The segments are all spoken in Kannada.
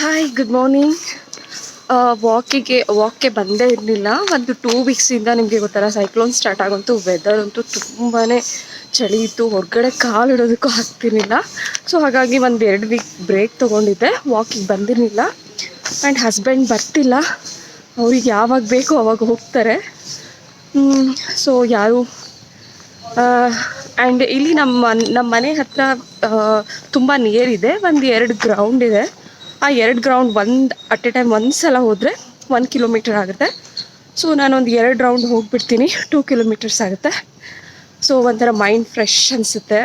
ಹಾಯ್ ಗುಡ್ ಮಾರ್ನಿಂಗ್ ವಾಕಿಗೆ ವಾಕ್ಗೆ ಬಂದೇ ಇರಲಿಲ್ಲ. ಒಂದು ಟೂ ವೀಕ್ಸಿಂದ ನಿಮಗೆ ಗೊತ್ತಲ್ಲ ಸೈಕ್ಲೋನ್ ಸ್ಟಾರ್ಟ್ ಆಗಂತೂ ವೆದರ್ ಅಂತೂ ತುಂಬಾ ಚಳಿ ಇತ್ತು. ಹೊರಗಡೆ ಕಾಲು ಇಡೋದಕ್ಕೂ ಆಗ್ತಿರ್ಲಿಲ್ಲ. ಸೊ ಹಾಗಾಗಿ ಒಂದು ಎರಡು ವೀಕ್ ಬ್ರೇಕ್ ತೊಗೊಂಡಿದ್ದೆ. ವಾಕಿಗೆ ಬಂದಿರಲಿಲ್ಲ. ಆ್ಯಂಡ್ ಹಸ್ಬೆಂಡ್ ಬರ್ತಿಲ್ಲ. ಅವ್ರಿಗೆ ಯಾವಾಗ ಬೇಕೋ ಅವಾಗ ಹೋಗ್ತಾರೆ. ಸೊ ಯಾರು ಆ್ಯಂಡ್ ಇಲ್ಲಿ ನಮ್ಮ ನಮ್ಮ ಮನೆ ಹತ್ರ ತುಂಬ ನಿಯರ್ ಇದೆ. ಒಂದು ಎರಡು ಗ್ರೌಂಡ್ ಇದೆ. ಆ ಎರಡು ಗ್ರೌಂಡ್ ಒಂದು ಅಟ್ ಎ ಟೈಮ್ ಒಂದು ಸಲ ಹೋದರೆ ಒಂದು ಕಿಲೋಮೀಟರ್ ಆಗುತ್ತೆ. ಸೊ ನಾನೊಂದು ಎರಡು ರೌಂಡ್ ಹೋಗಿಬಿಡ್ತೀನಿ. ಟೂ ಕಿಲೋಮೀಟರ್ಸ್ ಆಗುತ್ತೆ. ಸೊ ಒಂಥರ ಮೈಂಡ್ ಫ್ರೆಶ್ ಅನಿಸುತ್ತೆ.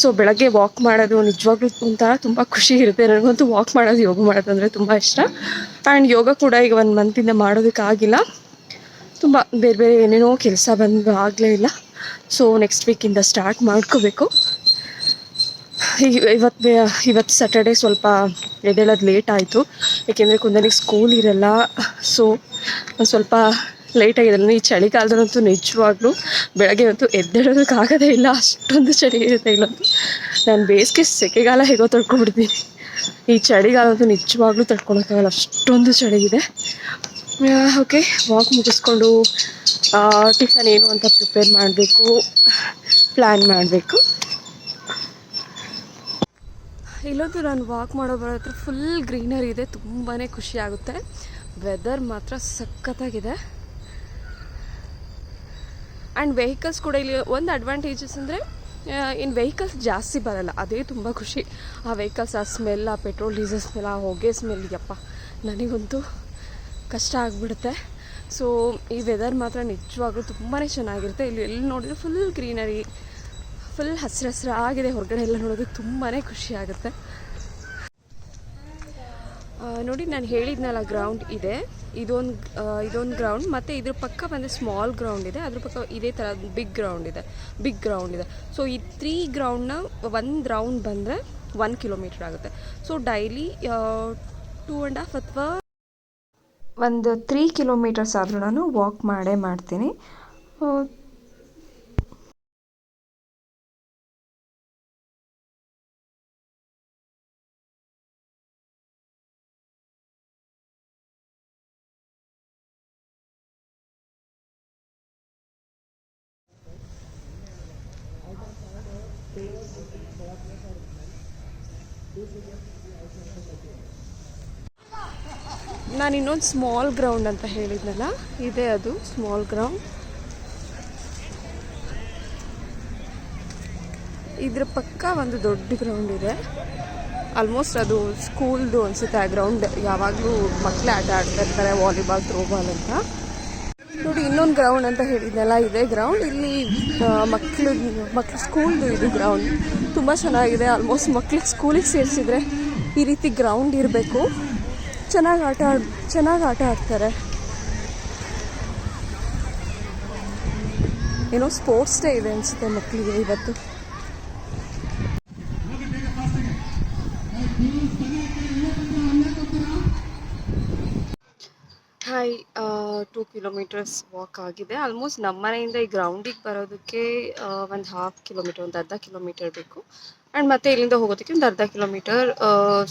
ಸೊ ಬೆಳಗ್ಗೆ ವಾಕ್ ಮಾಡೋದು ನಿಜವಾಗ್ಲೂ ಒಂಥರ ತುಂಬ ಖುಷಿ ಇರುತ್ತೆ. ನನಗಂತೂ ವಾಕ್ ಮಾಡೋದು, ಯೋಗ ಮಾಡೋದು ಅಂದರೆ ತುಂಬ ಇಷ್ಟ. ಆ್ಯಂಡ್ ಯೋಗ ಕೂಡ ಈಗ ಒಂದು ಮಂತಿಂದ ಮಾಡೋದಕ್ಕಾಗಿಲ್ಲ ತುಂಬ ಬೇರೆ ಬೇರೆ ಏನೇನೋ ಕೆಲಸ ಬಂದು ಆಗಲೇ ಇಲ್ಲ. ಸೊ ನೆಕ್ಸ್ಟ್ ವೀಕಿಂದ ಸ್ಟಾರ್ಟ್ ಮಾಡ್ಕೋಬೇಕು. ಇವತ್ತು ಇವತ್ತು ಸ್ಯಾಟರ್ಡೇ ಸ್ವಲ್ಪ ಎದ್ದೇಳೋದು ಲೇಟ್ ಆಯಿತು. ಏಕೆಂದರೆ ಕುಂದನಿಗೆ ಸ್ಕೂಲ್ ಇರಲ್ಲ. ಸೊ ಸ್ವಲ್ಪ ಸ್ವಲ್ಪ ಲೇಟಾಗಿದೆ ಈ ಚಳಿಗಾಲದಲ್ಲಂತೂ ನಿಜವಾಗ್ಲೂ ಬೆಳಗ್ಗೆ ಅಂತೂ ಎದ್ದೇಳೋದಕ್ಕಾಗೋದೇ ಇಲ್ಲ. ಅಷ್ಟೊಂದು ಚಳಿ ಇರುತ್ತೆ ಇಲ್ಲಂತೂ ನಾನು ಬೇಸಿಗೆ ಸೆಕೆಗಾಲ ಹೇಗೋ ತಡ್ಕೊಂಡ್ಬಿಡ್ತೀನಿ. ಈ ಚಳಿಗಾಲ ಅಂತೂ ನಿಜವಾಗ್ಲೂ ತಡ್ಕೊಳಕ್ಕಾಗಲ್ಲ. ಅಷ್ಟೊಂದು ಚಳಿ ಇದೆ. ಓಕೆ ವಾಕ್ ಮುಗಿಸ್ಕೊಂಡು ಟಿಫನ್ ಏನು ಅಂತ ಪ್ರಿಪೇರ್ ಮಾಡಬೇಕು ಪ್ಲ್ಯಾನ್ ಮಾಡಬೇಕು. ಇಲ್ಲೊಂದು ನಾನು ವಾಕ್ ಮಾಡೋ ಬರೋ ಹತ್ರ ಫುಲ್ ಗ್ರೀನರಿ ಇದೆ ತುಂಬಾ ಖುಷಿ ಆಗುತ್ತೆ. ವೆದರ್ ಮಾತ್ರ ಸಖತ್ತಾಗಿದೆ. ಆ್ಯಂಡ್ ವೆಹಿಕಲ್ಸ್ ಕೂಡ ಇಲ್ಲಿ ಒಂದು ಅಡ್ವಾಂಟೇಜಸ್ ಅಂದರೆ ಇನ್ನು ವೆಹಿಕಲ್ಸ್ ಜಾಸ್ತಿ ಬರಲ್ಲ, ಅದೇ ತುಂಬ ಖುಷಿ. ಆ ವೆಹಿಕಲ್ಸ್ ಆ ಸ್ಮೆಲ್ ಆ ಪೆಟ್ರೋಲ್ ಡೀಸೆಲ್ ಸ್ಮೆಲ್ ಆ ಹೊಗೆ ಸ್ಮೆಲ್ ಯಪ್ಪ, ನನಗಂತೂ ಕಷ್ಟ ಆಗಿಬಿಡುತ್ತೆ. ಸೊ ಈ ವೆದರ್ ಮಾತ್ರ ನಿಜವಾಗ್ಲೂ ತುಂಬಾ ಚೆನ್ನಾಗಿರುತ್ತೆ. ಇಲ್ಲಿ ಎಲ್ಲಿ ನೋಡಿದ್ರೆ ಫುಲ್ ಗ್ರೀನರಿ ಫುಲ್ ಹಸಿರು ಹಸಿರು ಆಗಿದೆ. ಹೊರಗಡೆ ಎಲ್ಲ ನೋಡೋದಕ್ಕೆ ತುಂಬಾ ಖುಷಿ ಆಗುತ್ತೆ. ನೋಡಿ, ನಾನು ಹೇಳಿದ್ನಲ್ಲ ಗ್ರೌಂಡ್ ಇದೆ. ಇದೊಂದು ಇದೊಂದು ಗ್ರೌಂಡ್ ಮತ್ತು ಇದ್ರ ಪಕ್ಕ ಬಂದರೆ ಸ್ಮಾಲ್ ಗ್ರೌಂಡ್ ಇದೆ. ಅದ್ರ ಪಕ್ಕ ಇದೇ ಥರ ಬಿಗ್ ಗ್ರೌಂಡ್ ಇದೆ. ಬಿಗ್ ಗ್ರೌಂಡ್ ಇದೆ. ಸೊ ಈ ತ್ರೀ ಗ್ರೌಂಡ್ನ ಒಂದು ರೌಂಡ್ ಬಂದರೆ ಒನ್ ಕಿಲೋಮೀಟ್ರ್ ಆಗುತ್ತೆ. So daily two and half ಅಥವಾ ಒಂದು ತ್ರೀ ಕಿಲೋಮೀಟರ್ಸ್ ಆದರೂ ನಾನು ವಾಕ್ ಮಾಡೇ ಮಾಡ್ತೀನಿ. ನಾನು ಇನ್ನೊಂದು ಸ್ಮಾಲ್ ಗ್ರೌಂಡ್ ಅಂತ ಹೇಳಿದ್ನಲ್ಲ, ಇದೆ ಅದು ಸ್ಮಾಲ್ ಗ್ರೌಂಡ್ ಇದ್ರ ಪಕ್ಕ ಒಂದು ದೊಡ್ಡ ಗ್ರೌಂಡ್ ಇದೆ. ಆಲ್ಮೋಸ್ಟ್ ಅದು ಸ್ಕೂಲ್ದು ಅನಿಸುತ್ತೆ ಆ ಗ್ರೌಂಡ್ ಯಾವಾಗಲೂ ಮಕ್ಕಳೇ ಆಟ ಆಡ್ತಾ ಇರ್ತಾರೆ ವಾಲಿಬಾಲ್ ಥ್ರೋಬಾಲ್ ಅಂತ. ಇನ್ನೊಂದು ಗ್ರೌಂಡ್ ಅಂತ ಹೇಳಿದ್ನಲ್ಲ ಇದೆ. ಗ್ರೌಂಡ್ ಇಲ್ಲಿ ಮಕ್ಕಳು ಮಕ್ಳು ಸ್ಕೂಲ್ದು ಇದು ಗ್ರೌಂಡ್ ತುಂಬ ಚೆನ್ನಾಗಿದೆ. ಆಲ್ಮೋಸ್ಟ್ ಮಕ್ಳಿಗೆ ಸ್ಕೂಲಿಗೆ ಸೇರಿಸಿದ್ರೆ ಈ ರೀತಿ ಗ್ರೌಂಡ್ ಇರಬೇಕು. ಚೆನ್ನಾಗಿ ಆಟ ಆಡ್, ಚೆನ್ನಾಗಿ ಆಟ ಆಡ್ತಾರೆ. ಏನೋ ಸ್ಪೋರ್ಟ್ಸ್ ಡೇ ಇದೆ ಅನಿಸುತ್ತೆ ಮಕ್ಕಳಿಗೆ ಇವತ್ತು. ಹಾಯ್ ಟೂ ಕಿಲೋಮೀಟರ್ಸ್ ವಾಕ್ ಆಗಿದೆ. ಆಲ್ಮೋಸ್ಟ್ ನಮ್ಮ ಮನೆಯಿಂದ ಈ ಗ್ರೌಂಡಿಗೆ ಬರೋದಕ್ಕೆ ಒಂದು ಹಾಫ್ ಕಿಲೋಮೀಟರ್ ಒಂದು ಅರ್ಧ ಕಿಲೋಮೀಟರ್ ಬೇಕು. ಆ್ಯಂಡ್ ಮತ್ತೆ ಇಲ್ಲಿಂದ ಹೋಗೋದಕ್ಕೆ ಒಂದು ಅರ್ಧ ಕಿಲೋಮೀಟರ್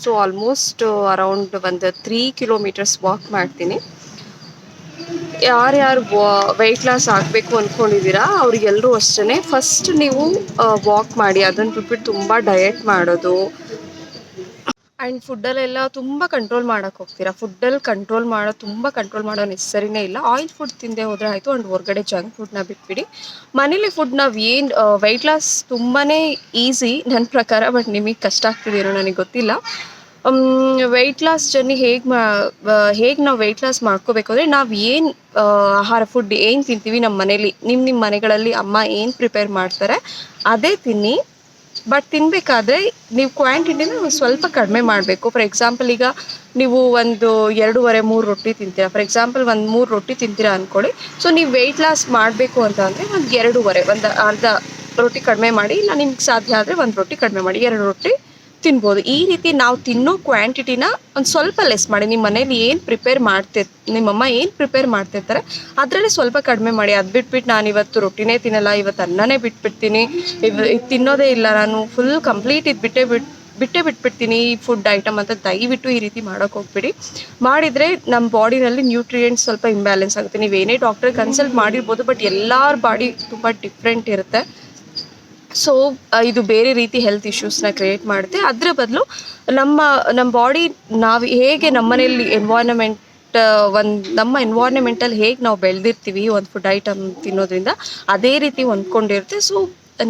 ಸೊ ಆಲ್ಮೋಸ್ಟ್ ಅರೌಂಡ್ ಒಂದು ತ್ರೀ ಕಿಲೋಮೀಟರ್ಸ್ ವಾಕ್ ಮಾಡ್ತೀನಿ. ಯಾರ್ಯಾರು ವೆಯ್ಟ್ ಲಾಸ್ ಆಗಬೇಕು ಅಂದ್ಕೊಂಡಿದ್ದೀರಾ ಅವ್ರಿಗೆಲ್ಲರೂ ಅಷ್ಟೇ ಫಸ್ಟ್ ನೀವು ವಾಕ್ ಮಾಡಿ ಅದನ್ನು ಬಿಟ್ಬಿಟ್ಟು ತುಂಬ ಡಯಟ್ ಮಾಡೋದು ಆ್ಯಂಡ್ ಫುಡ್ಡಲ್ಲೆಲ್ಲ ತುಂಬ ಕಂಟ್ರೋಲ್ ಮಾಡೋಕ್ಕೆ ಹೋಗ್ತೀರಾ? ಫುಡ್ಡಲ್ಲಿ ಕಂಟ್ರೋಲ್ ಮಾಡೋ, ತುಂಬ ಕಂಟ್ರೋಲ್ ಮಾಡೋ ನೆಸರಿನೇ ಇಲ್ಲ. ಆಯಿಲ್ ಫುಡ್ ತಿಂದೇ ಹೋದರೆ ಆಯಿತು ಆ್ಯಂಡ್ ಹೊರಗಡೆ ಜಂಕ್ ಫುಡ್ನ ಬಿಟ್ಬಿಡಿ. ಮನೇಲಿ ಫುಡ್ ನಾವು ಏನು ವೆಯ್ಟ್ ಲಾಸ್ ತುಂಬಾ ಈಸಿ ನನ್ನ ಪ್ರಕಾರ ಬಟ್ ನಿಮಗೆ ಕಷ್ಟ ಆಗ್ತಿದ್ದೀರೋ ನನಗೆ ಗೊತ್ತಿಲ್ಲ. ವೆಯ್ಟ್ ಲಾಸ್ ಜರ್ನಿ ಹೇಗೆ ಮಾ ಹೇಗೆ ನಾವು ವೆಯ್ಟ್ ಲಾಸ್ ಮಾಡ್ಕೋಬೇಕು ಅಂದರೆ, ನಾವು ಏನು ಆಹಾರ ಫುಡ್ ಏನು ತಿಂತೀವಿ ನಮ್ಮ ಮನೇಲಿ ನಿಮ್ಮ ನಿಮ್ಮ ಮನೆಗಳಲ್ಲಿ ಅಮ್ಮ ಏನು ಪ್ರಿಪೇರ್ ಮಾಡ್ತಾರೆ, ಅದೇ ತಿನ್ನಿ. ಬಟ್ ತಿನ್ನಬೇಕಾದ್ರೆ ನೀವು ಕ್ವಾಂಟಿಟಿನ ಸ್ವಲ್ಪ ಕಡಿಮೆ ಮಾಡಬೇಕು. ಫಾರ್ ಎಕ್ಸಾಂಪಲ್ ಈಗ ನೀವು ಒಂದು ಎರಡೂವರೆ, ಮೂರು ರೊಟ್ಟಿ ತಿಂತೀರಾ. ಫಾರ್ ಎಕ್ಸಾಂಪಲ್ ಒಂದು ಮೂರು ರೊಟ್ಟಿ ತಿಂತೀರಾ ಅಂದ್ಕೊಳ್ಳಿ ಸೊ ನೀವು ವೆಯ್ಟ್ ಲಾಸ್ ಮಾಡಬೇಕು ಅಂತ ಅಂದರೆ ಒಂದು ಎರಡೂವರೆ, ಒಂದು ಅರ್ಧ ರೊಟ್ಟಿ ಕಡಿಮೆ ಮಾಡಿ, ಇಲ್ಲ ನಿಮ್ಗೆ ಸಾಧ್ಯ ಆದರೆ ಒಂದು ರೊಟ್ಟಿ ಕಡಿಮೆ ಮಾಡಿ. ಎರಡು ರೊಟ್ಟಿ ತಿನ್ಬೋದು. ಈ ರೀತಿ ನಾವು ತಿನ್ನೋ ಕ್ವಾಂಟಿಟಿನ ಒಂದು ಸ್ವಲ್ಪ ಲೆಸ್ ಮಾಡಿ. ನಿಮ್ಮ ಮನೇಲಿ ಏನು ಪ್ರಿಪೇರ್ ಮಾಡ್ತಿರ್, ನಿಮ್ಮಮ್ಮ ಏನು ಪ್ರಿಪೇರ್ ಮಾಡ್ತಿರ್ತಾರೆ, ಅದರಲ್ಲಿ ಸ್ವಲ್ಪ ಕಡಿಮೆ ಮಾಡಿ. ಅದು ಬಿಟ್ಬಿಟ್ಟು ನಾನು ಇವತ್ತು ರೊಟ್ಟಿನೇ ತಿನ್ನಲ್ಲ, ಇವತ್ತು ಅನ್ನನೇ ಬಿಟ್ಬಿಡ್ತೀನಿ. ಇವ್, ಇದು ತಿನ್ನೋದೇ ಇಲ್ಲ. ನಾನು ಫುಲ್ ಕಂಪ್ಲೀಟ್ ಇದು ಬಿಟ್ಟೇ ಬಿಟ್ಟು ಬಿಟ್ಟೇ ಬಿಟ್ಬಿಡ್ತೀನಿ. ಈ ಫುಡ್ ಐಟಮ್ ಅಂತ ದಯವಿಟ್ಟು ಈ ರೀತಿ ಮಾಡೋಕೆ ಹೋಗ್ಬಿಡಿ. ಮಾಡಿದರೆ ನಮ್ಮ ಬಾಡಿನಲ್ಲಿ ನ್ಯೂಟ್ರಿಯೆಂಟ್ಸ್ ಸ್ವಲ್ಪ ಇಂಬ್ಯಾಲೆನ್ಸ್ ಆಗುತ್ತೆ. ನೀವೇನೇ ಡಾಕ್ಟರ್ ಕನ್ಸಲ್ಟ್ ಮಾಡಿರ್ಬೋದು ಬಟ್ ಎಲ್ಲರ ಬಾಡಿ ತುಂಬ ಡಿಫ್ರೆಂಟ್ ಇರುತ್ತೆ. ಸೊ ಇದು ಬೇರೆ ರೀತಿ ಹೆಲ್ತ್ ಇಶ್ಯೂಸ್ನ ಕ್ರಿಯೇಟ್ ಮಾಡುತ್ತೆ. ಅದರ ಬದಲು ನಮ್ಮ ನಮ್ಮ ಬಾಡಿ ನಾವು ಹೇಗೆ ನಮ್ಮನೆಯಲ್ಲಿ ಎನ್ವಾರ್ನಮೆಂಟ್ ಒಂದು, ನಮ್ಮ ಎನ್ವಾರ್ನಮೆಂಟಲ್ಲಿ ಹೇಗೆ ನಾವು ಬೆಳೆದಿರ್ತೀವಿ, ಒಂದು ಫುಡ್ ಐಟಮ್ ತಿನ್ನೋದ್ರಿಂದ ಅದೇ ರೀತಿ ಹೊಂದ್ಕೊಂಡಿರುತ್ತೆ. ಸೊ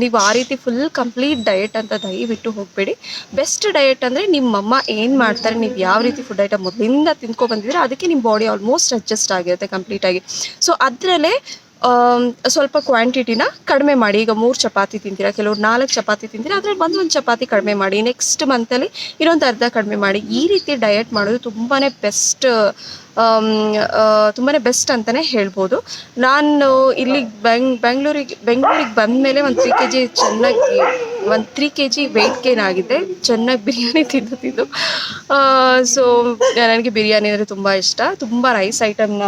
ನೀವು ಆ ರೀತಿ ಫುಲ್ ಕಂಪ್ಲೀಟ್ ಡಯಟ್ ಅಂತ ದಯವಿಟ್ಟು ಹೋಗಬೇಡಿ. ಬೆಸ್ಟ್ ಡಯಟ್ ಅಂದರೆ ನಿಮ್ಮ ಅಮ್ಮ ಏನು ಮಾಡ್ತಾರೆ, ನೀವು ಯಾವ ರೀತಿ ಫುಡ್ ಐಟಮ್ ಮೊದಲಿಂದ ತಿನ್ಕೊ ಬಂದಿದ್ರೆ ಅದಕ್ಕೆ ನಿಮ್ಮ ಬಾಡಿ ಆಲ್ಮೋಸ್ಟ್ ಅಡ್ಜಸ್ಟ್ ಆಗಿರುತ್ತೆ ಕಂಪ್ಲೀಟಾಗಿ ಸೊ ಅದರಲ್ಲೇ ಸ್ವಲ್ಪ ಕ್ವಾಂಟಿಟಿನ ಕಡಿಮೆ ಮಾಡಿ. ಈಗ ಮೂರು ಚಪಾತಿ ತಿಂತೀರಾ, ಕೆಲವ್ರು ನಾಲ್ಕು ಚಪಾತಿ ತಿಂತೀರಾ, ಅದ್ರಲ್ಲಿ ಒಂದೊಂದು ಚಪಾತಿ ಕಡಿಮೆ ಮಾಡಿ. ನೆಕ್ಸ್ಟ್ ಮಂತಲ್ಲಿ ಇನ್ನೊಂದು ಅರ್ಧ ಕಡಿಮೆ ಮಾಡಿ. ಈ ರೀತಿ ಡಯಟ್ ಮಾಡೋದು ತುಂಬಾ ಬೆಸ್ಟ್ ತುಂಬಾ ಬೆಸ್ಟ್ ಅಂತಲೇ ಹೇಳ್ಬೋದು. ನಾನು ಇಲ್ಲಿ ಬೆಂಗ್ ಬೆಂಗಳೂರಿಗೆ ಬೆಂಗಳೂರಿಗೆ ಬಂದಮೇಲೆ ಒಂದು ತ್ರೀ ಕೆ ಜಿ ಚೆನ್ನಾಗಿ, ಒಂದು three K G weight gain ಆಗಿದೆ. ಚೆನ್ನಾಗಿ ಬಿರಿಯಾನಿ ತಿಂದು ತಿಂದು. ಸೊ ನನಗೆ ಬಿರಿಯಾನಿ ಅಂದರೆ ತುಂಬ ಇಷ್ಟ. ತುಂಬ ರೈಸ್ ಐಟಮ್ನ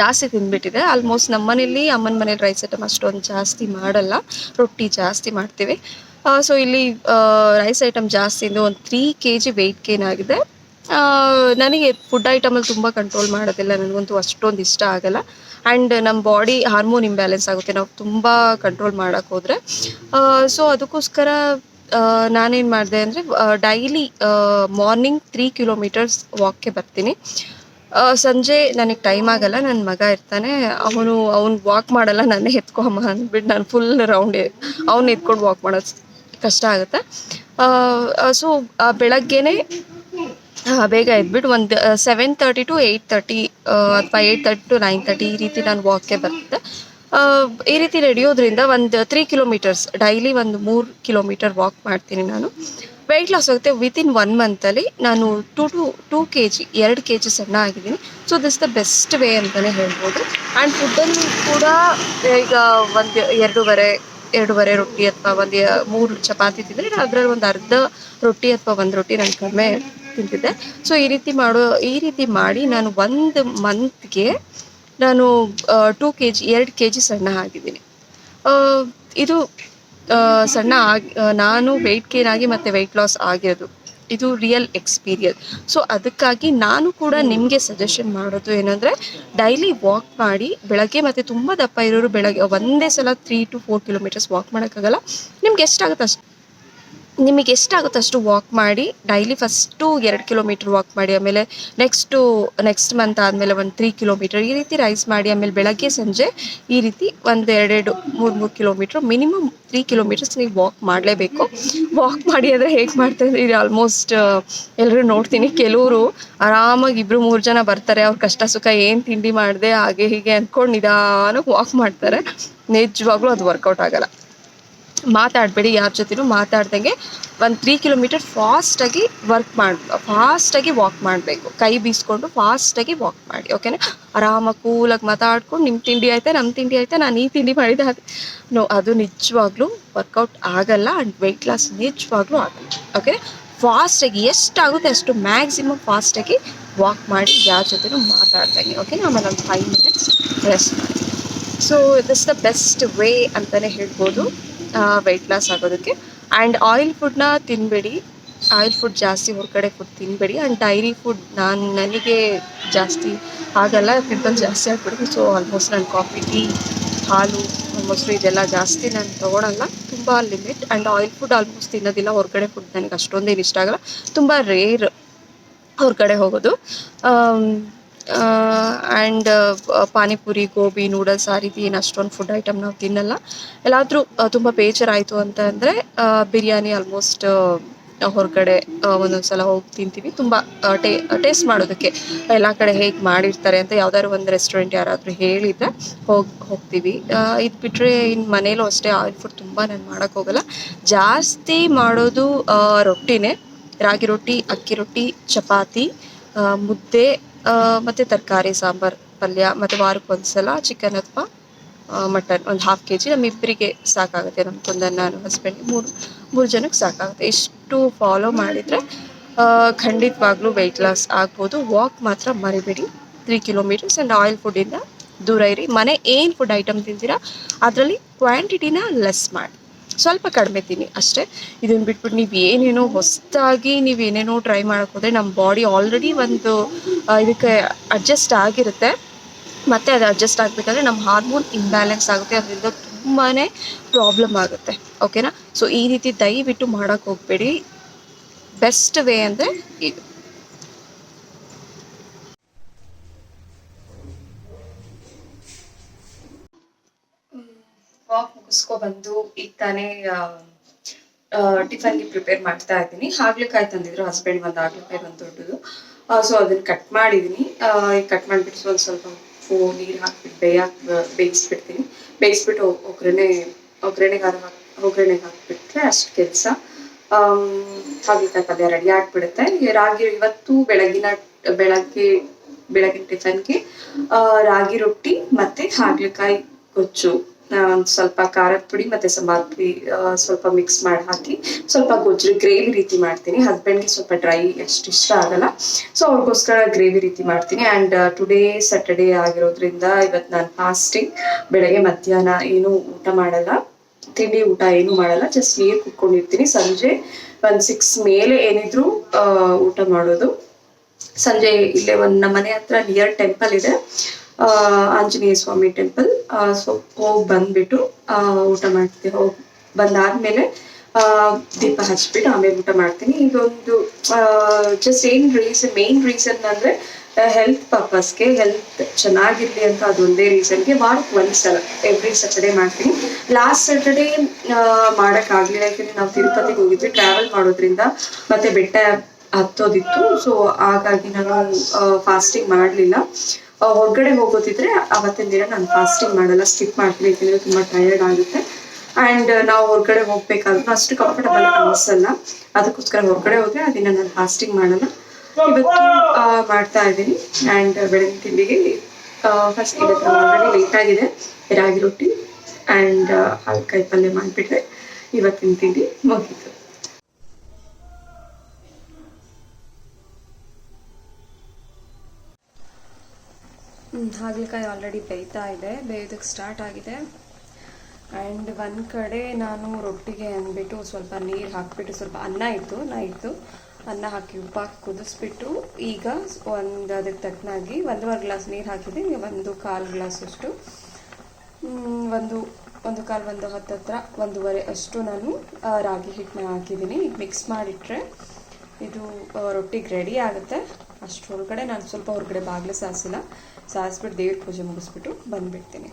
ಜಾಸ್ತಿ ತಿಂದ್ಬಿಟ್ಟಿದೆ. ಆಲ್ಮೋಸ್ಟ್ ನಮ್ಮ ಮನೇಲಿ ಅಮ್ಮನ ಮನೇಲಿ ರೈಸ್ ಐಟಮ್ ಅಷ್ಟೊಂದು ಜಾಸ್ತಿ ಮಾಡಲ್ಲ. ರೊಟ್ಟಿ ಜಾಸ್ತಿ ಮಾಡ್ತೀವಿ. ಸೊ ಇಲ್ಲಿ ರೈಸ್ ಐಟಮ್ ಜಾಸ್ತಿ ಅಂದರೆ ಒಂದು three K G weight gain ಆಗಿದೆ ನನಗೆ ಫುಡ್ ಐಟಮಲ್ಲಿ ತುಂಬ ಕಂಟ್ರೋಲ್ ಮಾಡೋದಿಲ್ಲ. ನನಗಂತೂ ಅಷ್ಟೊಂದು ಇಷ್ಟ ಆಗಲ್ಲ. ಆ್ಯಂಡ್ ನಮ್ಮ ಬಾಡಿ ಹಾರ್ಮೋನ್ ಇಂಬ್ಯಾಲೆನ್ಸ್ ಆಗುತ್ತೆ. ನಾವು ತುಂಬ ಕಂಟ್ರೋಲ್ ಮಾಡೋಕ್ಕೆ ಹೋದರೆ. ಸೊ ಅದಕ್ಕೋಸ್ಕರ ನಾನೇನು ಮಾಡಿದೆ ಅಂದರೆ ಡೈಲಿ ಮಾರ್ನಿಂಗ್ ತ್ರೀ ಕಿಲೋಮೀಟರ್ಸ್ ವಾಕ್ಗೆ ಬರ್ತೀನಿ. ಸಂಜೆ ನನಗೆ ಟೈಮ್ ಆಗಲ್ಲ ನನ್ನ ಮಗ ಇರ್ತಾನೆ. ಅವನು, ಅವ್ನು ವಾಕ್ ಮಾಡಲ್ಲ, ನಾನೇ ಎತ್ಕೊಂಬ ಅಂದ್ಬಿಟ್ಟು ನಾನು ಫುಲ್ ರೌಂಡ್ ಅವ್ನು ಎತ್ಕೊಂಡು ವಾಕ್ ಮಾಡೋದು ಕಷ್ಟ ಆಗುತ್ತೆ. ಸೊ ಬೆಳಗ್ಗೆನೇ ಬೇಗ ಎದ್ಬಿಟ್ಟು ಒಂದು seven thirty to eight thirty ಅಥವಾ eight thirty to nine thirty ಈ ರೀತಿ ನಾನು ವಾಕ್ಗೆ ಬರ್ತಿದ್ದೆ ಈ ರೀತಿ ನಡೆಯೋದ್ರಿಂದ ಒಂದು ತ್ರೀ ಕಿಲೋಮೀಟರ್ಸ್ ಡೈಲಿ ಒಂದು ಮೂರು ಕಿಲೋಮೀಟರ್ ವಾಕ್ ಮಾಡ್ತೀನಿ ನಾನು. ವೆಯ್ಟ್ ಲಾಸ್ ಆಗುತ್ತೆ ವಿತಿನ್ ಒನ್ ಮಂತಲ್ಲಿ ನಾನು two two two K G ಎರಡು ಕೆ ಜಿ ಸಣ್ಣ ಆಗಿದ್ದೀನಿ. So this the best way ಅಂತಲೇ ಹೇಳ್ಬೋದು. ಆ್ಯಂಡ್ ಫುಡ್ಡಲ್ಲಿ ಕೂಡ, ಈಗ ಒಂದು ಎರಡೂವರೆ ಎರಡೂವರೆ ರೊಟ್ಟಿ ಅಥವಾ ಒಂದು ಮೂರು ಚಪಾತಿ ತಿಂದರೆ ಅದರಲ್ಲಿ ಒಂದು ಅರ್ಧ ರೊಟ್ಟಿ ಅಥವಾ ಒಂದು ರೊಟ್ಟಿ ನಾನು ಕಡಿಮೆ ತಿಂತಿದ್ದೆ. ಸೊ ಈ ರೀತಿ ಮಾಡೋ, ಈ ರೀತಿ ಮಾಡಿ ನಾನು ಒಂದು ಮಂತ್ಗೆ ನಾನು ಟೂ ಕೆ ಜಿ ಎರಡು ಕೆ ಜಿ ಸಣ್ಣ ಆಗಿದ್ದೀನಿ. ಇದು ಸಣ್ಣ ನಾನು ವೆಯ್ಟ್ ಗೇನ್ ಆಗಿ ಮತ್ತು ವೆಯ್ಟ್ ಲಾಸ್ ಆಗಿರೋದು. ಇದು ರಿಯಲ್ ಎಕ್ಸ್ಪೀರಿಯನ್ಸ್ ಸೊ ಅದಕ್ಕಾಗಿ ನಾನು ಕೂಡ ನಿಮಗೆ ಸಜೆಷನ್ ಮಾಡೋದು ಏನಂದರೆ ಡೈಲಿ ವಾಕ್ ಮಾಡಿ, ಬೆಳಗ್ಗೆ ಮತ್ತು ತುಂಬ ದಪ್ಪ ಇರೋರು ಬೆಳಗ್ಗೆ ಒಂದೇ ಸಲ three to four kilometers walk ಮಾಡೋಕ್ಕಾಗಲ್ಲ. ನಿಮ್ಗೆ ಎಷ್ಟಾಗುತ್ತೆ ಅಷ್ಟು ನಿಮಗೆ ಎಷ್ಟಾಗುತ್ತೋ ಅಷ್ಟು ವಾಕ್ ಮಾಡಿ ಡೈಲಿ ಫಸ್ಟು ಎರಡು ಕಿಲೋಮೀಟ್ರ್ ವಾಕ್ ಮಾಡಿ, ಆಮೇಲೆ ನೆಕ್ಸ್ಟು ನೆಕ್ಸ್ಟ್ ಮಂತ್ ಆದಮೇಲೆ ಒಂದು ತ್ರೀ ಕಿಲೋಮೀಟರ್ ಈ ರೀತಿ ರೈಸ್ ಮಾಡಿ, ಆಮೇಲೆ ಬೆಳಗ್ಗೆ, ಸಂಜೆ ಈ ರೀತಿ ಒಂದು ಎರಡೆರಡು, ಮೂರು ಮೂರು ಕಿಲೋಮೀಟ್ರ್ ಮಿನಿಮಮ್ ತ್ರೀ ಕಿಲೋಮೀಟರ್ಸ್ ನೀವು ವಾಕ್ ಮಾಡಲೇಬೇಕು. ವಾಕ್ ಮಾಡಿ ಅಂದರೆ ಹೇಗೆ ಮಾಡ್ತಾರೆ ಆಲ್ಮೋಸ್ಟ್ ಎಲ್ಲರೂ ನೋಡ್ತೀನಿ. ಕೆಲವರು ಆರಾಮಾಗಿ ಇಬ್ಬರು ಮೂರು ಜನ ಬರ್ತಾರೆ. ಅವ್ರ ಕಷ್ಟ ಸುಖ ಏನು ತಿಂಡಿ ಮಾಡಿದೆ, ಹಾಗೆ ಹೀಗೆ ಅಂದ್ಕೊಂಡು ನಿಧಾನಕ್ಕೆ ವಾಕ್ ಮಾಡ್ತಾರೆ. ನಿಜವಾಗ್ಲೂ ಅದು ವರ್ಕೌಟ್ ಆಗಲ್ಲ. ಮಾತಾಡಬೇಡಿ, ಯಾರ ಜೊತೆನೂ ಮಾತಾಡ್ದಂಗೆ ಒಂದು ತ್ರೀ ಕಿಲೋಮೀಟರ್ ಫಾಸ್ಟಾಗಿ ವರ್ಕ್ ಮಾಡಿ ಫಾಸ್ಟಾಗಿ ವಾಕ್ ಮಾಡಬೇಕು. ಕೈ ಬೀಸ್ಕೊಂಡು ಫಾಸ್ಟಾಗಿ ವಾಕ್ ಮಾಡಿ ಓಕೆನಾ ಆರಾಮಾಗಿ ಕೂಲಾಗಿ ಮಾತಾಡ್ಕೊಂಡು ನಿಮ್ಮ ತಿಂಡಿ ಐತೆ ನಮ್ಮ ತಿಂಡಿ ಐತೆ ನಾನು ಈ ತಿಂಡಿ ಮಾಡಿದೆ ಹಾಗೆ. ನೋ ಅದು ನಿಜವಾಗ್ಲೂ ವರ್ಕೌಟ್ ಆಗಲ್ಲ ಆ್ಯಂಡ್ ವೆಯ್ಟ್ ಲಾಸ್ ನಿಜವಾಗ್ಲೂ ಆಗಲ್ಲ ಓಕೆ ಫಾಸ್ಟಾಗಿ ಎಷ್ಟಾಗುತ್ತೆ ಅಷ್ಟು ಮ್ಯಾಕ್ಸಿಮಮ್ ಫಾಸ್ಟಾಗಿ ವಾಕ್ ಮಾಡಿ, ಯಾರ ಜೊತೆನೂ ಮಾತಾಡ್ದಂಗೆ ಓಕೆ ಆಮೇಲೆ ಒಂದು ಫೈವ್ ಮಿನಿಟ್ಸ್ ರೆಸ್ಟ್ ಮಾಡಿ. So this the best way ಅಂತಲೇ ಹೇಳ್ಬೋದು. ವೆಯ್ಟ್ ಲಾಸ್ ಆಗೋದಕ್ಕೆ. ಆ್ಯಂಡ್ ಆಯಿಲ್ ಫುಡ್ನ ತಿನ್ನಬೇಡಿ ಆಯಿಲ್ ಫುಡ್ ಜಾಸ್ತಿ ಹೊರಗಡೆ ಫುಡ್ ತಿನ್ನಬೇಡಿ ಆ್ಯಂಡ್ ಡೈರಿ ಫುಡ್ ನಾನು, ನನಗೆ ಜಾಸ್ತಿ ಆಗಲ್ಲ. ಪಿಂಪಲ್ ಜಾಸ್ತಿ ಆಗ್ಬಿಡುತ್ತೆ. ಸೊ ಆಲ್ಮೋಸ್ಟ್ ನಾನು ಕಾಫಿ ಟೀ ಹಾಲು ಮೊಸರು ಇದೆಲ್ಲ ಜಾಸ್ತಿ ನಾನು ತೊಗೊಳಲ್ಲ. ತುಂಬ limit and oil food almost ತಿನ್ನೋದಿಲ್ಲ. ಹೊರಗಡೆ ಫುಡ್ ನನಗೆ ಅಷ್ಟೊಂದೇನು ಇಷ್ಟ ಆಗಲ್ಲ. ತುಂಬ ರೇರ್ ಹೊರಗಡೆ ಹೋಗೋದು. ಆ್ಯಂಡ್ ಪಾನಿಪುರಿ, ಗೋಬಿ ನೂಡಲ್ಸ್ ಆ ರೀತಿ ಏನು ಅಷ್ಟೊಂದು ಫುಡ್ ಐಟಮ್ ನಾವು ತಿನ್ನಲ್ಲ. ಎಲ್ಲಾದರೂ ತುಂಬ ಬೇಜಾರಾಯಿತು ಅಂತ ಅಂದರೆ ಬಿರಿಯಾನಿ ಆಲ್ಮೋಸ್ಟ್ ಹೊರಗಡೆ ಒಂದೊಂದು ಸಲ ಹೋಗಿ ತಿಂತೀವಿ. ತುಂಬ ಟೇ ಟೇಸ್ಟ್ ಮಾಡೋದಕ್ಕೆ. ಎಲ್ಲ ಕಡೆ ಹೇಗೆ ಮಾಡಿರ್ತಾರೆ ಅಂತ ಯಾವ್ದಾದ್ರು ಒಂದು ರೆಸ್ಟೋರೆಂಟ್ ಯಾರಾದರೂ ಹೇಳಿದರೆ ಹೋಗಿ, ಹೋಗ್ತೀವಿ. ಇದು ಬಿಟ್ಟರೆ ಇನ್ನು ಮನೇಲೂ ಅಷ್ಟೇ ಆಯಿಲ್ ಫುಡ್ ತುಂಬ ನಾನು ಮಾಡೋಕ್ಕೋಗಲ್ಲ ಜಾಸ್ತಿ ಮಾಡೋದು ರೊಟ್ಟಿನೇ. ರಾಗಿ ರೊಟ್ಟಿ, ಅಕ್ಕಿ ರೊಟ್ಟಿ, ಚಪಾತಿ ಮುದ್ದೆ ಮತ್ತು ತರಕಾರಿ, ಸಾಂಬಾರು, ಪಲ್ಯ, ಮತ್ತು ವಾರಕ್ಕೊಂದ್ಸಲ ಚಿಕನ್ ಅಥವಾ ಮಟನ್ ಒಂದು ಹಾಫ್ ಕೆ ಜಿ ನಮ್ಮಿಬ್ಬರಿಗೆ ಸಾಕಾಗುತ್ತೆ, ನಮ್ಮ ಕುಂದನ್, ನಾನು ಹಸ್ಬೆಂಡ್ ಮೂರು ಮೂರು ಜನಕ್ಕೆ ಸಾಕಾಗುತ್ತೆ. ಇಷ್ಟು ಫಾಲೋ ಮಾಡಿದರೆ ಖಂಡಿತವಾಗ್ಲೂ ವೆಯ್ಟ್ ಲಾಸ್ ಆಗ್ಬೋದು. ವಾಕ್ ಮಾತ್ರ ಮರಿಬೇಡಿ. ತ್ರೀ ಕಿಲೋಮೀಟರ್ಸ್ ಆ್ಯಂಡ್ ಆಯಿಲ್ ಫುಡ್ಡಿಂದ ದೂರ ಇರಿ. ಮನೆ ಏನು ಫುಡ್ ಐಟಮ್ ತಿಂತೀರಾ, ಅದರಲ್ಲಿ ಕ್ವಾಂಟಿಟಿನ ಲೆಸ್ ಮಾಡಿ. ಸ್ವಲ್ಪ ಕಡಿಮೆ ತಿನ್ನಿ ಅಷ್ಟೇ. ಇದನ್ನು ಬಿಟ್ಬಿಟ್ಟು ನೀವು ಏನೇನೋ ಹೊಸದಾಗಿ ನೀವು ಏನೇನೋ ಟ್ರೈ ಮಾಡೋಕೆ ಹೋದರೆ ನಮ್ಮ ಬಾಡಿ ಆಲ್ರೆಡಿ ಒಂದು ಇದಕ್ಕೆ ಅಡ್ಜಸ್ಟ್ ಆಗಿರುತ್ತೆ. ಮತ್ತು ಅದು ಅಡ್ಜಸ್ಟ್ ಆಗಬೇಕಾದ್ರೆ ನಮ್ಮ ಹಾರ್ಮೋನ್ ಇಂಬ್ಯಾಲೆನ್ಸ್ ಆಗುತ್ತೆ, ಅದರಿಂದ ತುಂಬಾ ಪ್ರಾಬ್ಲಮ್ ಆಗುತ್ತೆ. ಓಕೆನಾ ಸೊ ಈ ರೀತಿ ದಯವಿಟ್ಟು ಮಾಡೋಕ್ಕೆ ಹೋಗಬೇಡಿ. ಬೆಸ್ಟ್ ವೇ ಅಂದರೆ ಇದು ವಾಕ್ ಮುಗಿಸ್ಕೊ ಬಂದು ಈಗ ತಾನೇ ಟಿಫನ್ಗೆ ಪ್ರಿಪೇರ್ ಮಾಡ್ತಾ ಇದ್ದೀನಿ. ಹಾಗಲಕಾಯಿ ತಂದಿದ್ರು ಹಸ್ಬೆಂಡ್ ಒಂದು ಹಾಗಲಕಾಯಿ ಒಂದು ದೊಡ್ಡದು. ಸೊ ಅದನ್ನ ಕಟ್ ಮಾಡಿದ್ದೀನಿ ಈಗ ಕಟ್ ಮಾಡಿಬಿಟ್ಟು ಒಂದು ಸ್ವಲ್ಪ ಉಪ್ಪು, ನೀರು ಹಾಕ್ಬಿಟ್ಟು ಬೇಯ ಬೇಯಿಸ್ಬಿಡ್ತೀನಿ. ಬೇಯಿಸ್ಬಿಟ್ಟು ಒಗ್ಗರಣೆ ಒಗ್ಗರಣೆಗೆ ಹಾಕಿ ಒಗ್ಗರಣೆಗೆ ಹಾಕ್ಬಿಟ್ರೆ ಅಷ್ಟು ಕೆಲಸ. ಹಾಗಲಕಾಯಿ ಪಲ್ಯ ರೆಡಿ ಆಗ್ಬಿಡುತ್ತೆ. ರಾಗಿ ಇವತ್ತು ಬೆಳಗಿನ, ಬೆಳಗ್ಗೆ, ಬೆಳಗಿನ ಟಿಫನ್ಗೆ ರಾಗಿ ರೊಟ್ಟಿ ಮತ್ತೆ ಹಾಗಲಕಾಯಿ ಗೊಜ್ಜು. ಸ್ವಲ್ಪ ಖಾರದ ಪುಡಿ ಮತ್ತೆ ಸಾಂಬಾರ್ ಪುಡಿ ಸ್ವಲ್ಪ ಮಿಕ್ಸ್ ಮಾಡಿ ಹಾಕಿ ಸ್ವಲ್ಪ ಗೊಜ್ಜು ಗ್ರೇವಿ ರೀತಿ ಮಾಡ್ತೀನಿ. ಹಸ್ಬೆಂಡ್ಗೆ ಸ್ವಲ್ಪ ಡ್ರೈ ಅಷ್ಟು ಇಷ್ಟ ಆಗಲ್ಲ. ಸೊ ಅವ್ರಿಗೋಸ್ಕರ ಗ್ರೇವಿ ರೀತಿ ಮಾಡ್ತೀನಿ. ಆ್ಯಂಡ್ ಟುಡೇ ಸ್ಯಾಟರ್ಡೇ ಆಗಿರೋದ್ರಿಂದ ಇವತ್ತು ನಾನು ಫಾಸ್ಟಿಂಗ್ ಬೆಳಗ್ಗೆ ಮಧ್ಯಾಹ್ನ ಏನು ಊಟ ಮಾಡಲ್ಲ. ತಿಂಡಿ ಊಟ ಏನು ಮಾಡಲ್ಲ. ಜಸ್ಟ್ ನೀರು ಕುತ್ಕೊಂಡಿರ್ತೀನಿ ಸಂಜೆ ಒಂದು ಸಿಕ್ಸ್ ಮೇಲೆ ಏನಿದ್ರು ಊಟ ಮಾಡೋದು. ಸಂಜೆ ಇಲ್ಲೇ ಒಂದು ನಮ್ಮ ಮನೆ ಹತ್ರ ನಿಯರ್ ಟೆಂಪಲ್ ಇದೆ. ಆಂಜನೇಯ ಸ್ವಾಮಿ ಟೆಂಪಲ್ ಸೊ ಹೋಗಿ ಬಂದ್ಬಿಟ್ಟು ಊಟ ಮಾಡ್ತೀವಿ ಹೋಗಿ ಬಂದಾದ್ಮೇಲೆ ದೀಪ ಹಚ್ಬಿಟ್ಟು ಆಮೇಲೆ ಊಟ ಮಾಡ್ತೀನಿ. ಇದೊಂದು ಜಸ್ಟ್ ಏನ್ ರೀಸನ್ ಮೇನ್ ರೀಸನ್ ಅಂದ್ರೆ ಹೆಲ್ತ್ ಪರ್ಪಸ್ಗೆ ಹೆಲ್ತ್ ಚೆನ್ನಾಗಿರ್ಲಿ ಅಂತ ಅದೊಂದೇ ರೀಸನ್ಗೆ ವಾರಕ್ಕೆ ಒಂದ್ಸಲ ಎವ್ರಿ ಸ್ಯಾಟರ್ಡೇ ಮಾಡ್ತೀನಿ. ಲಾಸ್ಟ್ ಸ್ಯಾಟರ್ಡೇ ಮಾಡೋಕ್ಕಾಗಲಿಲ್ಲ. ಯಾಕಂದ್ರೆ ನಾವು ತಿರುಪತಿಗೆ ಹೋಗಿದ್ವಿ ಟ್ರಾವೆಲ್ ಮಾಡೋದ್ರಿಂದ ಮತ್ತೆ ಬೆಟ್ಟ ಹತ್ತೋದಿತ್ತು. ಸೊ ಹಾಗಾಗಿ ನಾನು ಫಾಸ್ಟಿಂಗ್ ಮಾಡಲಿಲ್ಲ. ಹೊರಗಡೆ ಹೋಗೋದಿದ್ರೆ ಅವತ್ತಿನ ದಿನ ನಾನು ಫಾಸ್ಟಿಂಗ್ ಮಾಡಲ್ಲ ಸ್ಕಿಪ್ ಮಾಡ್ತೀನಿ ತುಂಬ ಟಯರ್ಡ್ ಆಗುತ್ತೆ. ಅಂಡ್ ನಾವು ಹೊರಗಡೆ ಹೋಗ್ಬೇಕಾದ್ರೂ ಅಷ್ಟು ಕಂಫರ್ಟಬಲ್ ಅನಿಸಲ್ಲ ಅದಕ್ಕೋಸ್ಕರ ಹೊರಗಡೆ ಹೋದ್ರೆ ಅದನ್ನ ದಿನ ನಾನು ಫಾಸ್ಟಿಂಗ್ ಮಾಡಲ್ಲ. ಇವತ್ತು ಮಾಡ್ತಾ ಇದ್ದೀನಿ. ಅಂಡ್ ಬೆಳಗ್ಗೆ ತಿಂಡಿಗೆ ಫಸ್ಟ್ ಇವತ್ತು ಆಲ್ರೆಡಿ ಲೇಟ್ ಆಗಿದೆ. ರಾಗಿ ರೊಟ್ಟಿ ಆ್ಯಂಡ್ ಹಾಲಕಾಯಿ ಪಲ್ಯ ಮಾಡಿಬಿಟ್ರೆ ಇವತ್ತಿನ ತಿಂಡಿ ಮುಗೀತು. ಹಾಗಲಕಾಯಿ ಆಲ್ರೆಡಿ ಬೇಯ್ತಾ ಇದೆ ಬೇಯೋದಕ್ಕೆ ಸ್ಟಾರ್ಟ್ ಆಗಿದೆ. ಆ್ಯಂಡ್ ಒಂದು ಕಡೆ ನಾನು ರೊಟ್ಟಿಗೆ ಅಂದ್ಬಿಟ್ಟು ಸ್ವಲ್ಪ ನೀರು ಹಾಕಿಬಿಟ್ಟು ಸ್ವಲ್ಪ ಅನ್ನ ಇತ್ತು ನೈಟು ಅನ್ನ ಹಾಕಿ ಉಪ್ಪು ಹಾಕಿ ಕುದಿಸ್ಬಿಟ್ಟು ಈಗ ಒಂದು ಅದಕ್ಕೆ ತಕ್ಕನಾಗಿ ಒಂದೂವರೆ ಗ್ಲಾಸ್ ನೀರು ಹಾಕಿದ್ದೀನಿ ಒಂದು ಕಾಲು ಗ್ಲಾಸ್ ಅಷ್ಟು. ಮ್, ಒಂದು ಒಂದು ಕಾಲು ಒಂದು ಹತ್ತು ಹತ್ರ ಒಂದೂವರೆ ಅಷ್ಟು ನಾನು ರಾಗಿ ಹಿಟ್ಟನ್ನ ಹಾಕಿದ್ದೀನಿ. ಈಗ ಮಿಕ್ಸ್ ಮಾಡಿಟ್ರೆ ಇದು ರೊಟ್ಟಿಗೆ ರೆಡಿ ಆಗುತ್ತೆ. ಅಷ್ಟರೊಳಗಡೆ ನಾನು ಸ್ವಲ್ಪ ಹೊರಗಡೆ ಬಾಗಿಲು ಸಾಸಿಲ್ಲ ಸಾರಿಸ್ಬಿಟ್ಟು ದೇವ್ರ ಪೂಜೆ ಮುಗಿಸ್ಬಿಟ್ಟು ಬಂದ್ಬಿಡ್ತೀನಿ.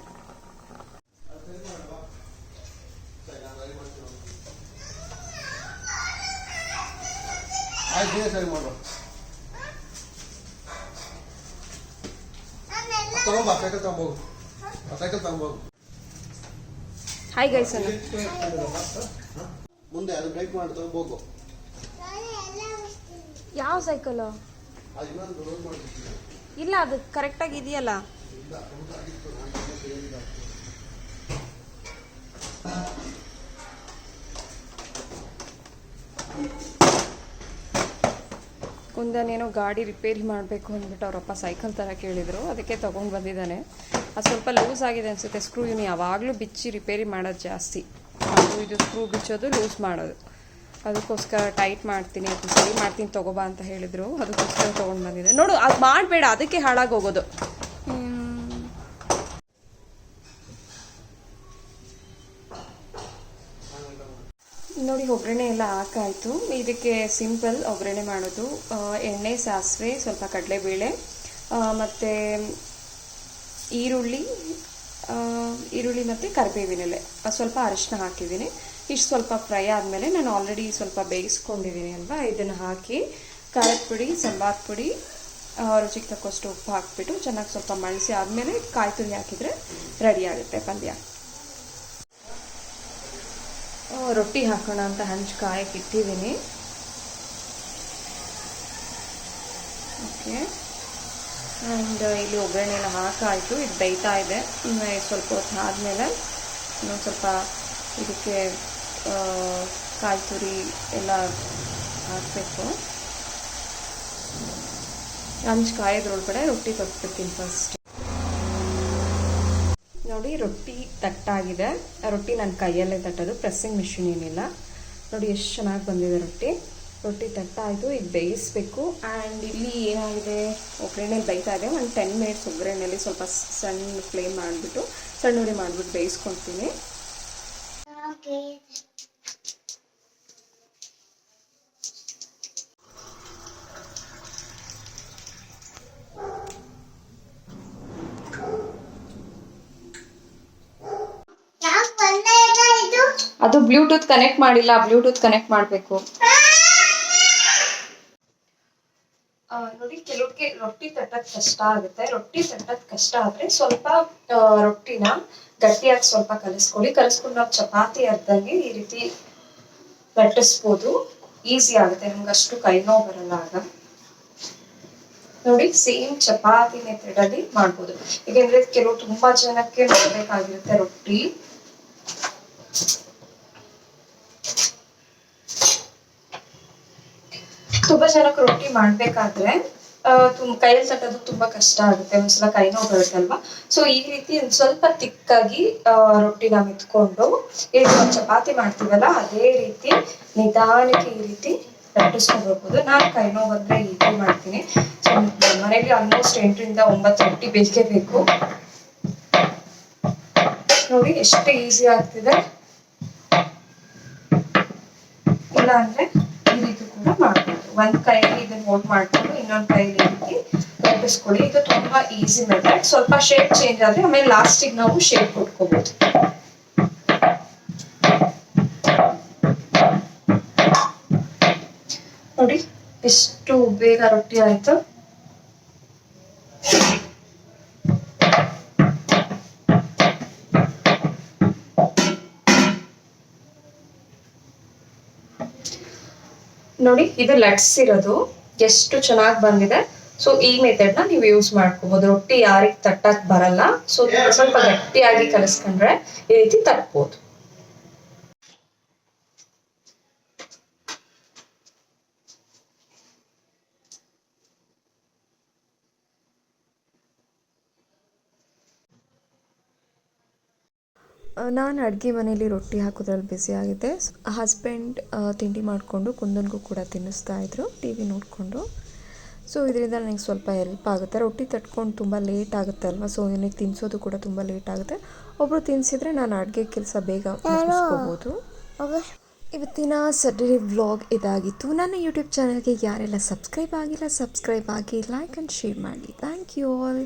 ಹಾಯ್ ಗೈಸ್ ಮುಂದೆ ಅದು ಬ್ರೇಕ್ ಮಾಡಿ ತಗೊಂಬೋಗು ಯಾವ ಸೈಕಲ್ ಇಲ್ಲ ಅದು ಕರೆಕ್ಟಾಗಿ ಇದೆಯಲ್ಲ? ಕುಂದನೇನೋ ಗಾಡಿ ರಿಪೇರಿ ಮಾಡಬೇಕು ಅಂದ್ಬಿಟ್ಟು ಅವರಪ್ಪ ಸೈಕಲ್ ಥರ ಕೇಳಿದರು. ಅದಕ್ಕೆ ತೊಗೊಂಡು ಬಂದಿದ್ದಾನೆ. ಅದು ಸ್ವಲ್ಪ ಲೂಸ್ ಆಗಿದೆ ಅನಿಸುತ್ತೆ. ಸ್ಕ್ರೂ ಇವನು ಯಾವಾಗಲೂ ಬಿಚ್ಚಿ ರಿಪೇರಿ ಮಾಡೋದು ಜಾಸ್ತಿ. ಅದು ಇದು ಸ್ಕ್ರೂ ಬಿಚ್ಚೋದು ಲೂಸ್ ಮಾಡೋದು. ಅದಕ್ಕೋಸ್ಕರ ಟೈಟ್ ಮಾಡ್ತೀನಿ ಅದು ಸರಿ ಮಾಡ್ತೀನಿ, ತಗೋಬಾ ಅಂತ ಹೇಳಿದ್ರು. ಅದಕ್ಕೋಸ್ಕರ ತೊಗೊಂಡು ಬಂದಿದ್ದೆ. ನೋಡು, ಅದು ಮಾಡಬೇಡ, ಅದಕ್ಕೆ ಹಾಳಾಗಿ ಹೋಗೋದು. ನೋಡಿ, ಒಗ್ಗರಣೆ ಎಲ್ಲ ಹಾಕಾಯಿತು. ಇದಕ್ಕೆ ಸಿಂಪಲ್ ಒಗ್ಗರಣೆ ಮಾಡೋದು. ಎಣ್ಣೆ, ಸಾಸಿವೆ, ಸ್ವಲ್ಪ ಕಡಲೆಬೇಳೆ ಮತ್ತು ಈರುಳ್ಳಿ ಈರುಳ್ಳಿ ಮತ್ತು ಕರಿಬೇವಿನೆಲೆ ಸ್ವಲ್ಪ ಅರಿಶಿನ ಹಾಕಿದ್ದೀನಿ. ಇಷ್ಟು ಸ್ವಲ್ಪ ಫ್ರೈ ಆದಮೇಲೆ ನಾನು ಆಲ್ರೆಡಿ ಸ್ವಲ್ಪ ಬೇಯಿಸ್ಕೊಂಡಿದ್ದೀನಿ ಅಲ್ವಾ? ಇದನ್ನು ಹಾಕಿ ಖಾರದ ಪುಡಿ, ಸಂಬಾರ ಪುಡಿ ರುಚಿಗೆ ತಕ್ಕಷ್ಟು ಉಪ್ಪು ಹಾಕಿಬಿಟ್ಟು ಚೆನ್ನಾಗಿ ಸ್ವಲ್ಪ ಮಳಿಸಿ ಆದಮೇಲೆ ಕಾಯಿ ತುರಿ ಹಾಕಿದರೆ ರೆಡಿ ಆಗುತ್ತೆ ಪಲ್ಯ. ರೊಟ್ಟಿ ಹಾಕೋಣ ಅಂತ ಹಂಚು ಕಾಯಕ್ಕೆ ಇಟ್ಟಿದ್ದೀನಿ. ಓಕೆ ಆ್ಯಂಡ್ ಇಲ್ಲಿ ಒಗ್ಗರಣೆ ಎಲ್ಲ ಹಾಕಾಯಿತು. ಇದು ಬೇಯ್ತಾ ಇದೆ. ಸ್ವಲ್ಪ ಹೊತ್ತು ಆದಮೇಲೆ ಇನ್ನೊಂದು ಸ್ವಲ್ಪ ಇದಕ್ಕೆ ಕಾಯಿ ತುರಿ ಎಲ್ಲ ಹಾಕಬೇಕು. ಹಂಚು ಕಾಯೋದ್ರೊಳಗಡೆ ರೊಟ್ಟಿ ಕೊಟ್ಬಿಡ್ತೀನಿ ಫಸ್ಟ್ ನೋಡಿ, ರೊಟ್ಟಿ ತಟ್ಟಾಗಿದೆ. ರೊಟ್ಟಿ ನನ್ನ ಕೈಯಲ್ಲೇ ತಟ್ಟೋದು ಪ್ರೆಸ್ಸಿಂಗ್ ಮಿಷಿನ್ ಏನಿಲ್ಲ. ನೋಡಿ, ಎಷ್ಟು ಚೆನ್ನಾಗಿ ಬಂದಿದೆ ರೊಟ್ಟಿ. ರೊಟ್ಟಿ ತಟ್ಟಾಯಿತು, ಈಗ ಬೇಯಿಸ್ಬೇಕು. ಆ್ಯಂಡ್ ಇಲ್ಲಿ ಏನಾಗಿದೆ? ಒಗ್ಗರಣೆಲಿ ಬೇಯ್ತಾ ಇದೆ. ಒಂದು ಟೆನ್ ಮಿನಿಟ್ಸ್ ಒಗ್ಗರಣೆಯಲ್ಲಿ ಸ್ವಲ್ಪ ಸಣ್ಣ ಫ್ಲೇಮ್ ಮಾಡಿಬಿಟ್ಟು, ಸಣ್ಣ ಹುಡಿ ಮಾಡಿಬಿಟ್ಟು ಬೇಯಿಸ್ಕೊಳ್ತೀನಿ ಅದು ಬ್ಲೂಟೂತ್ ಕನೆಕ್ಟ್ ಮಾಡಿಲ್ಲ, ಬ್ಲೂಟೂತ್ ಕನೆಕ್ಟ್ ಮಾಡಬೇಕು. ನೋಡಿ, ಕೆಲವ್ರಿಗೆ ರೊಟ್ಟಿ ತಟ್ಟದ್ ಕಷ್ಟ ಆಗುತ್ತೆ. ರೊಟ್ಟಿ ತಟ್ಟದ್ ಕಷ್ಟ ಆದ್ರೆ ಸ್ವಲ್ಪ ರೊಟ್ಟಿನ ಗಟ್ಟಿಯಾಗಿ ಸ್ವಲ್ಪ ಕಲಿಸ್ಕೊಳ್ಳಿ. ಕಲಿಸ್ಕೊಂಡು ನಾವು ಚಪಾತಿ ಅರ್ಧಂಗೆ ಈ ರೀತಿ ಲಟ್ಟಿಸ್ಬೋದು ಈಸಿ ಆಗುತ್ತೆ. ನಮ್ಗೆ ಅಷ್ಟು ಕೈ ನೋವು ಬರಲ್ಲ ಆಗ. ನೋಡಿ ಸೇಮ್ ಚಪಾತಿ ಮೆಥಡ್ ಅಲ್ಲಿ ಮಾಡ್ಬೋದು. ಏಕೆಂದ್ರೆ ಕೆಲವು ತುಂಬಾ ಜನಕ್ಕೆ ಮಾಡ್ಬೇಕಾಗಿರುತ್ತೆ ರೊಟ್ಟಿ. ತುಂಬಾ ಜನಕ್ಕೆ ರೊಟ್ಟಿ ಮಾಡ್ಬೇಕಾದ್ರೆ ಕೈಯಲ್ಲಿ ತಟ್ಟೋದು ತುಂಬಾ ಕಷ್ಟ ಆಗುತ್ತೆ. ಒಂದ್ಸಲ ಕೈ ನೋವು ಬರುತ್ತಲ್ವಾ ಸೊ ಈ ರೀತಿ ಒಂದ್ ಸ್ವಲ್ಪ ತಿಕ್ಕಾಗಿ ರೊಟ್ಟಿನ ಮಿತ್ಕೊಂಡು ನಾವ್ ಚಪಾತಿ ಮಾಡ್ತೀವಲ್ಲ, ಅದೇ ರೀತಿ ನಿಧಾನಕ್ಕೆ ಈ ರೀತಿ ಲಟ್ಟಿಸ್ಕೊಂಡು ಹೋಗ್ಬೋದು. ನಾನು ಕೈ ನೋವು ಬಂದ್ರೆ ಈ ರೀತಿ ಮಾಡ್ತೀನಿ. ಸೊ ಮನೇಲಿ ಆಲ್ಮೋಸ್ಟ್ ಎಂಟರಿಂದ ಒಂಬತ್ತು ರೊಟ್ಟಿ ಬೇಕೇ ಬೇಕು. ನೋಡಿ, ಎಷ್ಟು ಈಸಿ ಆಗ್ತಿದೆ. ಇಲ್ಲ ಅಂದ್ರೆ ಈ ರೀತಿ ಕೂಡ ಮಾಡ್ಬೋದು ಒಂದ್ ಕೈಯಲ್ಲಿ ಇದನ್ನ ಹೋಲ್ಡ್ ಮಾಡ್ಕೊಂಡು ಇನ್ನೊಂದ್ ಕೈಲಿ ಹಾಕಿ ಕಲ್ಪಿಸ್ಕೊಳ್ಳಿ ಇದು ತುಂಬಾ ಈಸಿ ಮೆಥಡ್ ಸ್ವಲ್ಪ ಶೇಪ್ ಚೇಂಜ್ ಆದ್ರೆ ಆಮೇಲೆ ಲಾಸ್ಟಿಗೆ ನಾವು ಶೇಪ್ ಕೊಟ್ಕೋಬಹುದು ನೋಡಿ, ಎಷ್ಟು ಬೇಗ ರೊಟ್ಟಿ ಆಯ್ತು. ನೋಡಿ, ಇದು ಲಟ್ಸ್ ಇರೋದು. ಎಷ್ಟು ಚೆನ್ನಾಗಿ ಬಂದಿದೆ. ಸೊ ಈ ಮೆಥಡ್ನ ನೀವು ಯೂಸ್ ಮಾಡ್ಕೋಬಹುದು ರೊಟ್ಟಿ ಯಾರಿಗೆ ತಟ್ಟಕ್ ಬರಲ್ಲ. ಸೊ ಸ್ವಲ್ಪ ಗಟ್ಟಿಯಾಗಿ ಕಲಿಸ್ಕೊಂಡ್ರೆ ಈ ರೀತಿ ತಟ್ಬೋದು. ನಾನು ಅಡುಗೆ ಮನೇಲಿ ರೊಟ್ಟಿ ಹಾಕೋದ್ರಲ್ಲಿ ಬ್ಯುಸಿ ಆಗಿದ್ದೆ. ಹಸ್ಬೆಂಡ್ ತಿಂಡಿ ಮಾಡಿಕೊಂಡು ಕುಂದನ್ಗೂ ಕೂಡ ತಿನ್ನಿಸ್ತಾ ಇದ್ರು ಟಿ ವಿ ನೋಡಿಕೊಂಡು. ಸೊ ಇದರಿಂದ ನನಗೆ ಸ್ವಲ್ಪ ಹೆಲ್ಪ್ ಆಗುತ್ತೆ. ರೊಟ್ಟಿ ತಟ್ಕೊಂಡು ತುಂಬ ಲೇಟ್ ಆಗುತ್ತೆ ಅಲ್ವಾ? ಸೊ ನನಗೆ ತಿನ್ನಿಸೋದು ಕೂಡ ತುಂಬ ಲೇಟ್ ಆಗುತ್ತೆ. ಒಬ್ಬರು ತಿನ್ನಿಸಿದ್ರೆ ನಾನು ಅಡುಗೆ ಕೆಲಸ ಬೇಗ ಮುಗಿಸ್ಕೋಬೋದು. ಇವತ್ತಿನ ಸಡರಿ ವ್ಲಾಗ್ ಇದಾಗಿತ್ತು. ನನ್ನ ಯೂಟ್ಯೂಬ್ ಚಾನಲ್ಗೆ ಯಾರೆಲ್ಲ ಸಬ್ಸ್ಕ್ರೈಬ್ ಆಗಿಲ್ಲ ಸಬ್ಸ್ಕ್ರೈಬ್ ಆಗಿ ಲೈಕ್ ಆ್ಯಂಡ್ ಶೇರ್ ಮಾಡಿ. Thank you all